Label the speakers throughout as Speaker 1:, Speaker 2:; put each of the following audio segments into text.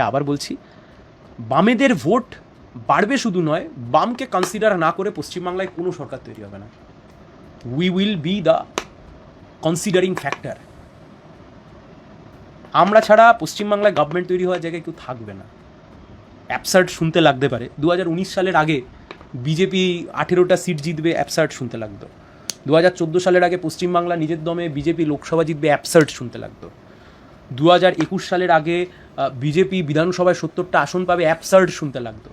Speaker 1: আবার বলছি, বামেদের ভোট বাড়বে শুধু নয়, বামকে কনসিডার না করে পশ্চিমবাংলায় কোনো সরকার তৈরি হবে না। We will be the considering factor আমরা ছাড়া পশ্চিমবাংলায় গভর্নমেন্ট তৈরি হওয়ার জায়গায় কেউ থাকবে না। অ্যাপসার্ট শুনতে লাগতে পারে। দু হাজার উনিশ সালের আগে বিজেপি আঠেরোটা সিট জিতবে অ্যাপসার্ট শুনতে লাগতো। দু হাজার চোদ্দ সালের আগে পশ্চিমবাংলা নিজের দমে বিজেপি লোকসভা জিতবে অ্যাপসার্ট শুনতে লাগতো। দু হাজার একুশ সালের আগে বিজেপি বিধানসভায় সত্তরটা আসন পাবে অ্যাপসার্ট শুনতে লাগতো।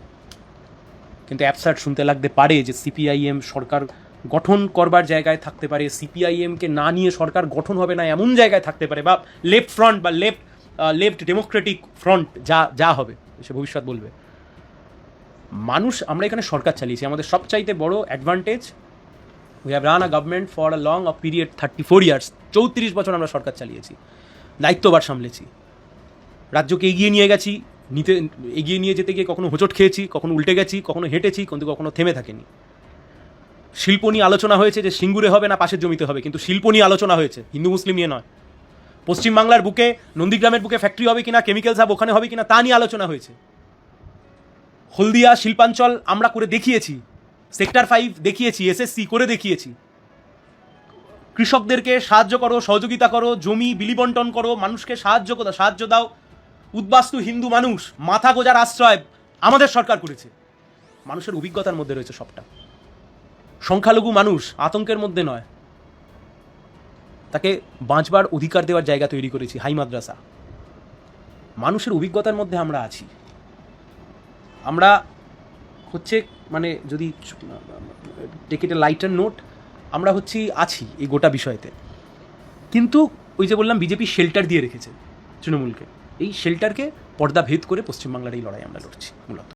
Speaker 1: কিন্তু অ্যাপসার্ট শুনতে লাগতে পারে যে সিপিআইএম সরকার গঠন করবার জায়গায় থাকতে পারে, সিপিআইএমকে না নিয়ে সরকার গঠন হবে না, এমন জায়গায় থাকতে পারে, বা লেফট ফ্রন্ট বা লেফট লেফট ডেমোক্রেটিক ফ্রন্ট যা যা হবে, সে ভবিষ্যৎ বলবে। মানুষ, আমরা এখানে সরকার চালিয়েছি, আমাদের সবচাইতে বড় advantage we have run a government for a long of period thirty four years চৌত্রিশ বছর আমরা সরকার চালিয়েছি। দায়িত্ববার সামলেছি। রাজ্যকে এগিয়ে নিয়ে গেছি, নিতে, এগিয়ে নিয়ে যেতে গিয়ে কখনো হোঁচট খেয়েছি, কখনো উল্টে গেছি, কখনো হেঁটেছি, কিন্তু কখনো থেমে থাকেনি। শিল্প নিয়ে আলোচনা হয়েছে যে সিঙ্গুরে হবে না পাশের জমিতে হবে, কিন্তু শিল্প নিয়ে আলোচনা হয়েছে, হিন্দু মুসলিম নিয়ে নয়। পশ্চিমবাংলার বুকে, নন্দীগ্রামের বুকে ফ্যাক্টরি হবে কিনা কেমিক্যালস হাব ওখানে হবে কিনা, তা নিয়ে আলোচনা হয়েছে। হলদিয়া, শিল্পাঞ্চল আমরা করে দেখিয়েছি সেক্টর ফাইভ দেখিয়েছি এসএসসি করে দেখিয়েছি। কৃষকদেরকে সাহায্য করো, সহযোগিতা করো, জমি বিলিবন্টন করো, মানুষকে সাহায্য করো সাহায্য দাও। উদ্বাস্তু হিন্দু মানুষ, মাথা গোজার আশ্রয় আমাদের সরকার করেছে। মানুষের অভিজ্ঞতার মধ্যে রয়েছে সবটা। সংখ্যালঘু মানুষ আতঙ্কের মধ্যে নয়। তাকে বাঁচবার অধিকার দেওয়ার জায়গা তৈরি করেছি হাই মাদ্রাসা। মানুষের অভিজ্ঞতার মধ্যে আমরা আছি। আমরা হচ্ছে মানে যদি টেক লাইটার নোট আমরা হচ্ছি, আছি এই গোটা বিষয়তে। কিন্তু ওই যে বললাম, বিজেপি শেল্টার দিয়ে রেখেছে তৃণমূলকে। এই শেল্টারকে পর্দা ভেদ করে পশ্চিমবাংলার এই লড়াই আমরা লড়ছি মূলত।